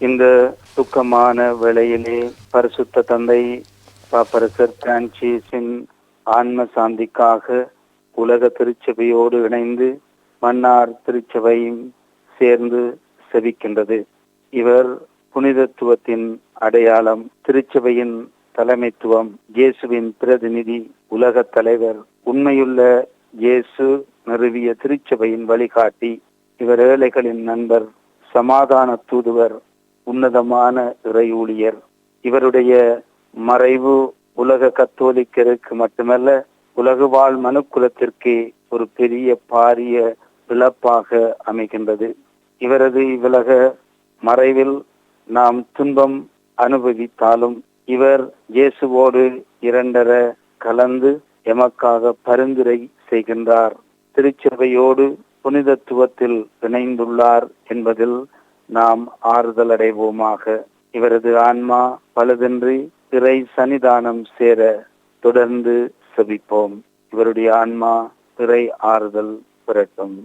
இந்த துக்கமான வேளையிலே பரிசுத்த தந்தை பாப்பரசர் பிரான்சிஸின் ஆன்ம சாந்திக்காக உலக திருச்சபையோடு இணைந்து மன்னார் திருச்சபையும் சேர்ந்து செவிக்கின்றது இவர் புனிதத்துவத்தின் அடையாளம் திருச்சபையின் தலைமைத்துவம் இயேசுவின் பிரதிநிதி உலக தலைவர் உண்மையுள்ள இயேசு நிறுவிய திருச்சபையின் வழிகாட்டி இவர் ஏழைகளின் நண்பர் சமாதான தூதுவர் உன்னதமான இறை ஊழியர் இவருடைய மறைவு உலக கத்தோலிக்கருக்கு மட்டுமல்ல உலக வாழ் மனுக்குலத்திற்கு ஒரு பெரிய பாரிய இழப்பாக அமைகின்றது. இவரது இவ்வுலக மறைவில் நாம் துன்பம் அனுபவித்தாலும் இவர் இயேசுவோடு இரண்டர கலந்து எமக்காக பரிந்துரை செய்கின்றார். திருச்சபையோடு புனிதத்துவத்தில் இணைந்துள்ளார் என்பதில் நாம் ஆறுதல் அடைவோமாக இவரது ஆன்மா பழுதின்றி திரை சன்னிதானம் சேர தொடர்ந்து செபிப்போம். இவருடைய ஆன்மா திரை ஆறுதல் பெறட்டும்.